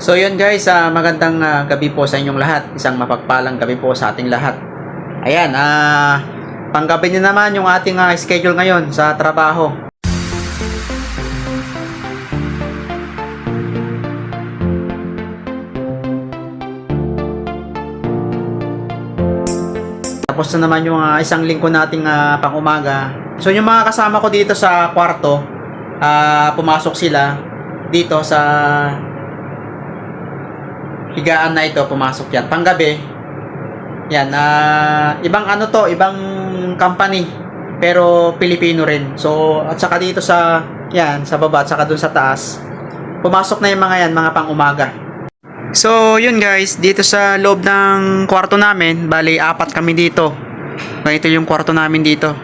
So yun guys, ah, magandang ah, gabi po sa inyong lahat. Isang mapagpalang gabi po sa ating lahat. Ayan, ah, panggabi na naman yung ating ah, schedule ngayon sa trabaho. Tapos na naman yung ah, isang linggo nating ah, pang-umaga. So yung mga kasama ko dito sa kwarto, ah, pumasok sila dito sa higaan na ito, pumasok yan. Panggabi, yan, ah, ibang ano to, ibang company, pero Pilipino rin. So, at saka dito sa, yan, sa baba, at saka dun sa taas, pumasok na yung mga yan, mga pang-umaga. So, yun guys, dito sa loob ng kwarto namin, bali apat kami dito. Ganito yung kwarto namin dito.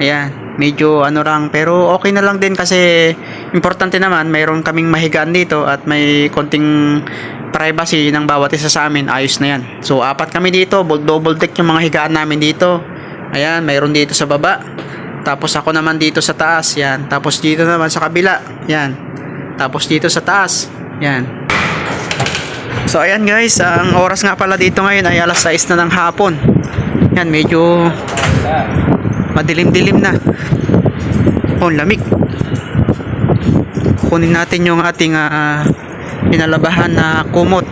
Ayan, medyo ano lang, pero okay na lang din kasi importante naman, mayroon kaming mahigaan dito at may konting privacy ng bawat isa sa amin, ayos na yan. So, apat kami dito, double deck yung mga higaan namin dito. Ayan, mayroon dito sa baba. Tapos ako naman dito sa taas, yan. Tapos dito naman sa kabila, yan. Tapos dito sa taas, yan. So ayan guys, ang oras nga pala dito ngayon ay alas 6 na ng hapon. Yan, medyo madilim-dilim na. Oh, lamig. Kunin natin yung ating ah, pinalabahan na kumot.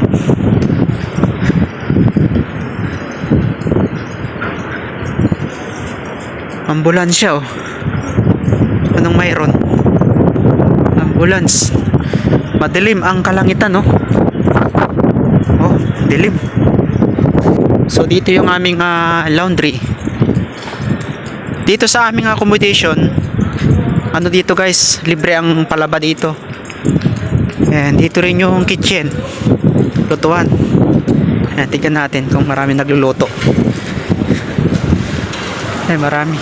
Ambulansya oh. Anong mayroon? Ambulance. Madilim ang kalangitan oh. Oh, dilim. So dito yung aming ah, laundry. Dito sa aming accommodation, ano dito guys, libre ang palaba dito. Ayan, dito rin yung kitchen. Lutuan. Ayan, tignan natin kung marami nagluluto. Ay, marami.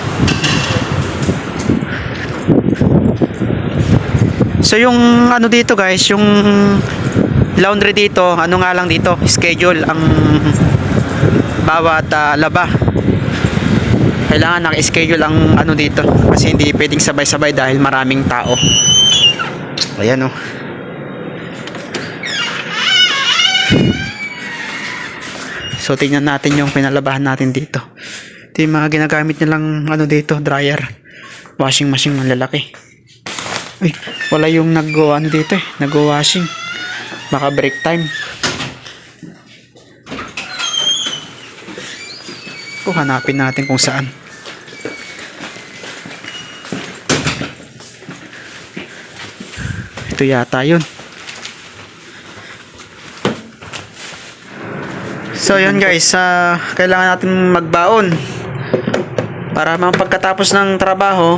So yung ano dito guys, yung laundry dito, ano nga lang dito, schedule ang bawat ah, laba. Kailangan naka-schedule ang ano dito kasi hindi pwedeng sabay-sabay dahil maraming tao. Ayan oh. So tingnan natin yung pinalabahan natin dito. Ito yung mga ginagamit nilang ano dito, dryer. Washing machine ng lalaki. Ay, wala yung nag ano dito eh, nag-washing. Maka break time. Kung hanapin natin kung saan. Ito yata yun. So yun guys, ah, kailangan natin magbaon para mga pagkatapos ng trabaho,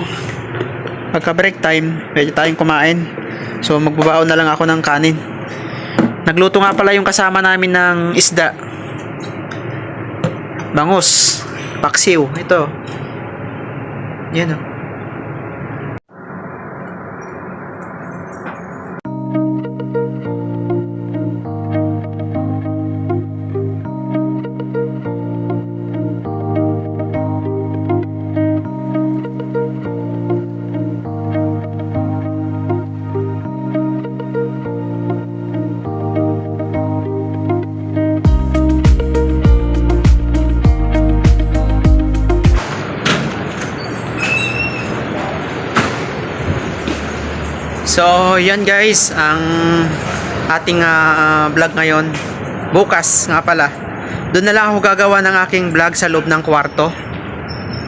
pagka break time, pwede tayong kumain. So magbabaon na lang ako ng kanin. Nagluto nga pala yung kasama namin ng isda. Bangus, paksiw, ito. Yan oh. So, yan guys, ang ating ah, vlog ngayon. Bukas nga pala. Doon na lang ako gagawa ng aking vlog sa loob ng kwarto.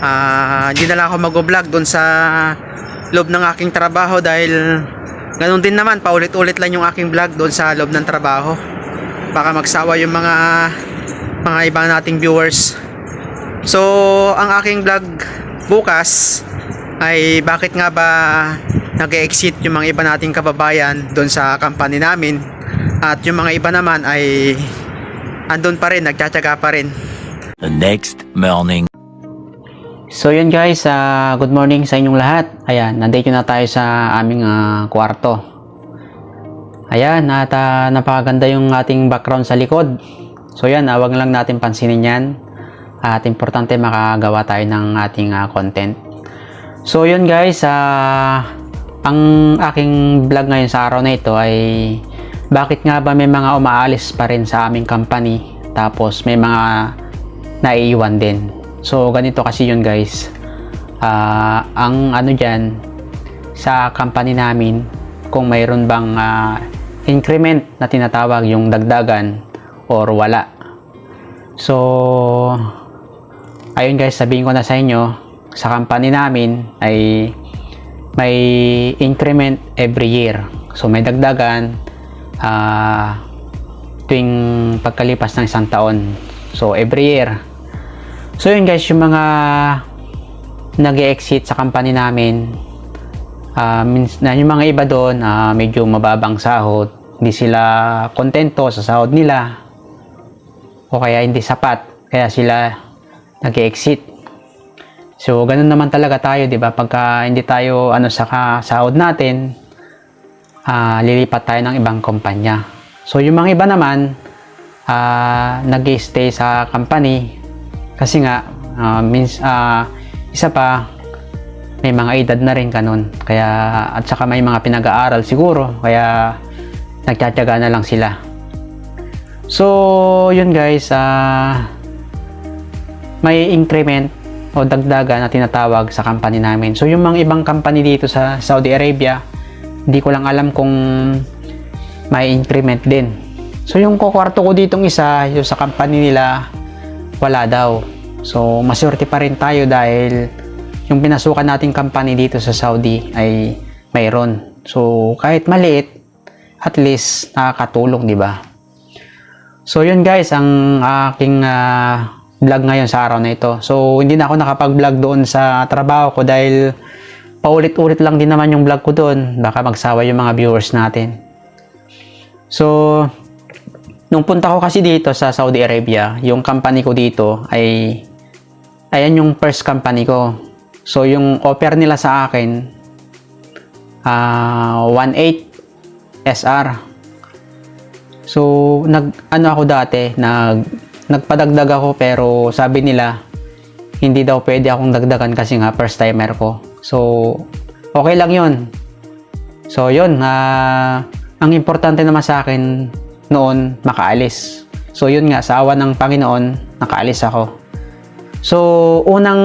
Ah, hindi na lang ako mag-vlog doon sa loob ng aking trabaho dahil ganun din naman, paulit-ulit lang yung aking vlog doon sa loob ng trabaho. Baka magsawa yung mga mga ibang nating viewers. So, ang aking vlog bukas ay bakit nga ba nag-exit yung mga iba nating kababayan doon sa company namin at yung mga iba naman ay andun pa rin, nagtsatsaga pa rin. The next morning. So yun guys, ah, good morning sa inyong lahat. Ayan, nandito na tayo sa aming ah, kwarto. Ayan, at ah, napakaganda yung ating background sa likod. So yan, ah, wag lang natin pansinin yan. At importante makagawa tayo ng ating ah, content. So yun guys, ah, ang aking vlog ngayon sa araw na ito ay bakit nga ba may mga umaalis pa rin sa aming company tapos may mga naiiwan din. So ganito kasi yun guys. Ah, ang ano dyan sa company namin kung mayroon bang ah, increment na tinatawag yung dagdagan or wala. So ayun guys, sabihin ko na sa inyo sa company namin ay may increment every year. So may dagdagan ah tuwing pagkalipas ng isang taon. So every year. So yun guys, yung mga nag exit sa company namin, na yung mga iba doon, ah, medyo mababang sahod, hindi sila kontento sa sahod nila, o kaya hindi sapat, kaya sila nag exit So, ganun naman talaga tayo, 'di ba? Pagka hindi tayo ano sa sahod natin, ah lilipat tayo ng ibang kumpanya. So, yung mga iba naman ah nag-stay sa company kasi nga ah, means ah, isa pa may mga edad na rin kanon. Kaya at saka may mga pinag-aaral siguro, kaya nagtatiyaga na lang sila. So, yun guys, ah may increment o dagdaga na tinatawag sa company namin. So yung mga ibang company dito sa Saudi Arabia, hindi ko lang alam kung may increment din. So yung kukwarto ko ditong isa, yung sa company nila, wala daw. So maswerte pa rin tayo dahil yung pinasukan nating company dito sa Saudi ay mayroon. So kahit maliit, at least nakakatulong, di ba? So yun guys, ang aking ah, vlog ngayon sa araw na ito. So hindi na ako nakapag-vlog doon sa trabaho ko dahil paulit-ulit lang din naman yung vlog ko doon. Baka magsawa yung mga viewers natin. So nung punta ko kasi dito sa Saudi Arabia, yung company ko dito ay ayan yung first company ko. So yung offer nila sa akin ah 1.8 SR. So, nag ano ako dati, nag nagpadagdag ako pero sabi nila hindi daw pwede akong dagdagan kasi nga first timer ko. So, okay lang 'yon. So, 'yun, ah ang importante naman sa akin noon makaalis. So, 'yun nga sa awa ng Panginoon, nakaalis ako. So, unang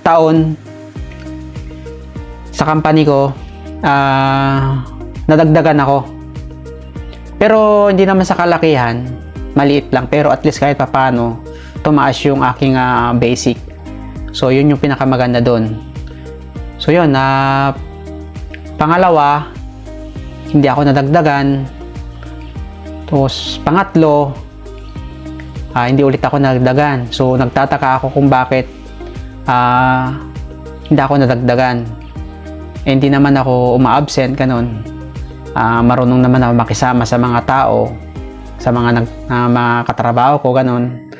taon sa company ko, ah nadagdagan ako. Pero hindi naman sa kalakihan, maliit lang. Pero at least kahit papano, tumaas yung aking ah, basic. So, yun yung pinakamaganda doon. So, yun. na pangalawa, hindi ako nadagdagan. Tapos, pangatlo, ah, hindi ulit ako nadagdagan. So, nagtataka ako kung bakit ah, hindi ako nadagdagan. Eh, hindi naman ako uma-absent, ganun ah marunong naman ako makisama sa mga tao, sa mga nag, ah, mga katrabaho ko, ganun.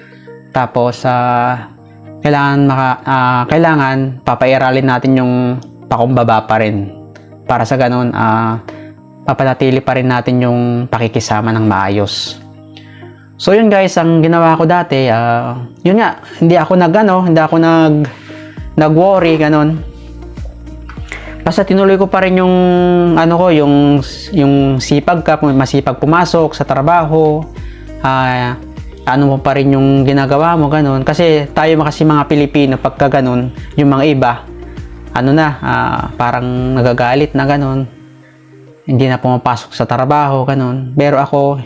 Tapos, ah, kailangan, maka, ah, kailangan papairalin natin yung pakumbaba pa rin. Para sa ganun, ah, papanatili pa rin natin yung pakikisama ng maayos. So yun guys, ang ginawa ko dati, ah, yun nga, hindi ako nag ano, hindi ako nag nag-worry ganun. Basta tinuloy ko pa rin yung ano ko, yung yung sipag ka, masipag pumasok sa trabaho. ah ano mo pa rin yung ginagawa mo ganun. Kasi tayo kasi mga Pilipino pagka ganun, yung mga iba ano na, ah, parang nagagalit na ganun. Hindi na pumapasok sa trabaho ganun. Pero ako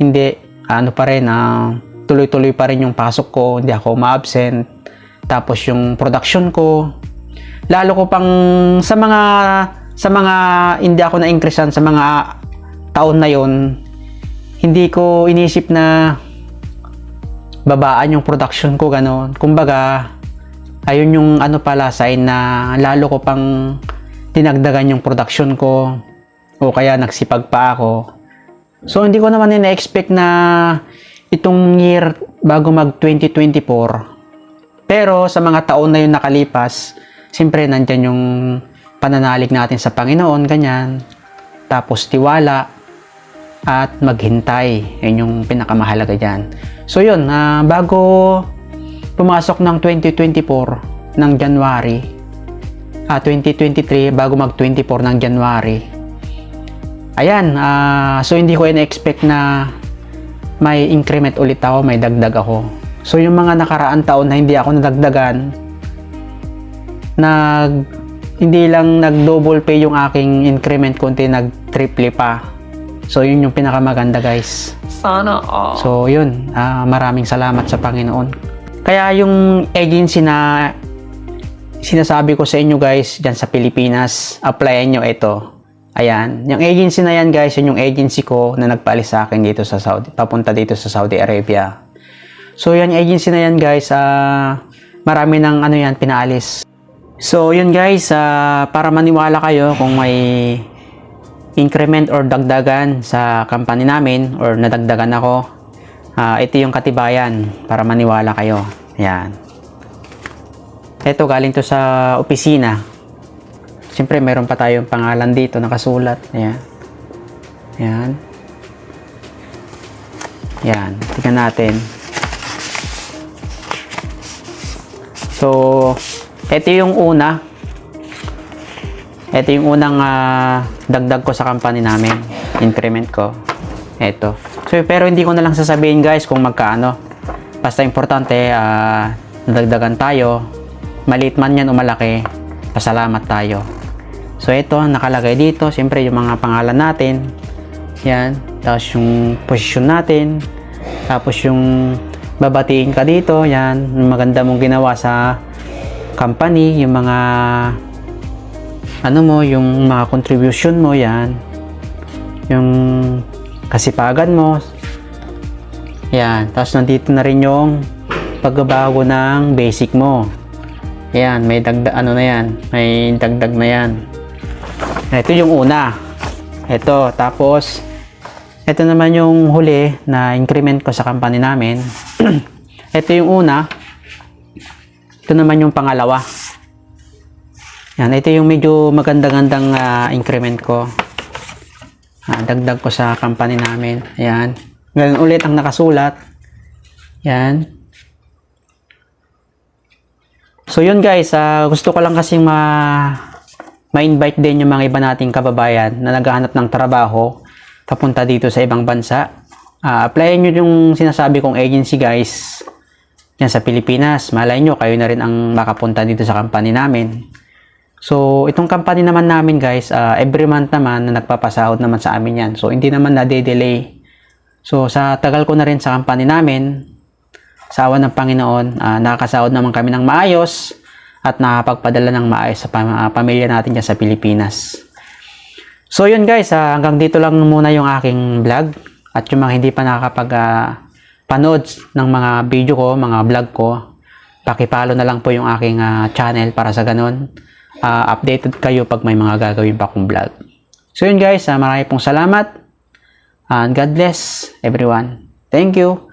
hindi ano pa rin ah, tuloy-tuloy pa rin yung pasok ko, hindi ako ma-absent. Tapos yung production ko, lalo ko pang sa mga sa mga hindi ako na increasean sa mga taon na yon hindi ko inisip na babaan yung production ko gano'n. Kumbaga ayun yung ano pala sign na lalo ko pang dinagdagan yung production ko o kaya nagsipag pa ako. So hindi ko naman ina-expect na itong year bago mag 2024 pero sa mga taon na yun nakalipas siyempre nandyan yung pananalig natin sa Panginoon, ganyan. Tapos tiwala at maghintay. Yan yung pinakamahalaga dyan. So yun, ah, bago pumasok ng 2024 ng January, ah, 2023, bago mag 24 ng January, ayan, ah, so hindi ko in-expect na may increment ulit ako, may dagdag ako. So yung mga nakaraan taon na hindi ako nadagdagan, nag hindi lang nag-double pay yung aking increment kundi nag-triple pa. So yun yung pinakamaganda guys. Sana all. So yun, ah, maraming salamat sa Panginoon. Kaya yung agency na sinasabi ko sa inyo guys dyan sa Pilipinas, applyan nyo ito. Ayan, yung agency na yan guys, yun yung agency ko na nagpaalis sa akin dito sa Saudi, papunta dito sa Saudi Arabia. So yan yung agency na yan guys, ah, marami ng ano yan, pinaalis. So yun guys, ah, para maniwala kayo kung may increment or dagdagan sa company namin or nadagdagan ako, ah, ito yung katibayan para maniwala kayo. Yan. Ito galing to sa opisina. Siyempre meron pa tayong pangalan dito nakasulat. Ayan. Yan. Yan. Tingnan natin. So, ito yung una. Ito yung unang ah, dagdag ko sa company namin. Increment ko. Ito. So, pero hindi ko na lang sasabihin guys kung magkaano. Basta importante, ah, nadagdagan tayo. Maliit man yan o malaki, pasalamat tayo. So, ito, nakalagay dito. Siyempre, yung mga pangalan natin. Yan. Tapos yung posisyon natin. Tapos yung babatiin ka dito. Yan. Maganda mong ginawa sa company. Yung mga ano mo, yung mga contribution mo, yan. Yung kasipagan mo. Yan. Tapos nandito na rin yung pagbabago ng basic mo. Yan, may dagdag, ano na yan. May dagdag na yan. Ito yung una. Ito, tapos, ito naman yung huli na increment ko sa company namin. ito yung una. Ito naman yung pangalawa. Yan, ito yung medyo maganda-gandang ah, increment ko. Ah, dagdag ko sa company namin. Ayan. Ganun ulit ang nakasulat. Yan. So yun guys, ah, gusto ko lang kasing ma ma-invite din yung mga iba nating kababayan na naghahanap ng trabaho papunta dito sa ibang bansa. Ah, applyan nyo yung sinasabi kong agency guys yan sa Pilipinas. Malay nyo, kayo na rin ang makapunta dito sa company namin. So, itong company naman namin guys, ah, every month naman na nagpapasahod naman sa amin yan. So, hindi naman na-delay. So, sa tagal ko na rin sa company namin, sa awan ng Panginoon, ah, nakakasahod naman kami ng maayos at nakapagpadala ng maayos sa pam- ah, pamilya natin dyan sa Pilipinas. So, yun guys, ah, hanggang dito lang muna yung aking vlog. At yung mga hindi pa nakakapag ah, panood ng mga video ko, mga vlog ko, pakipalo na lang po yung aking ah, channel para sa ganun. ah, updated kayo pag may mga gagawin pa akong vlog. So yun guys, ah, marami pong salamat. And God bless everyone. Thank you.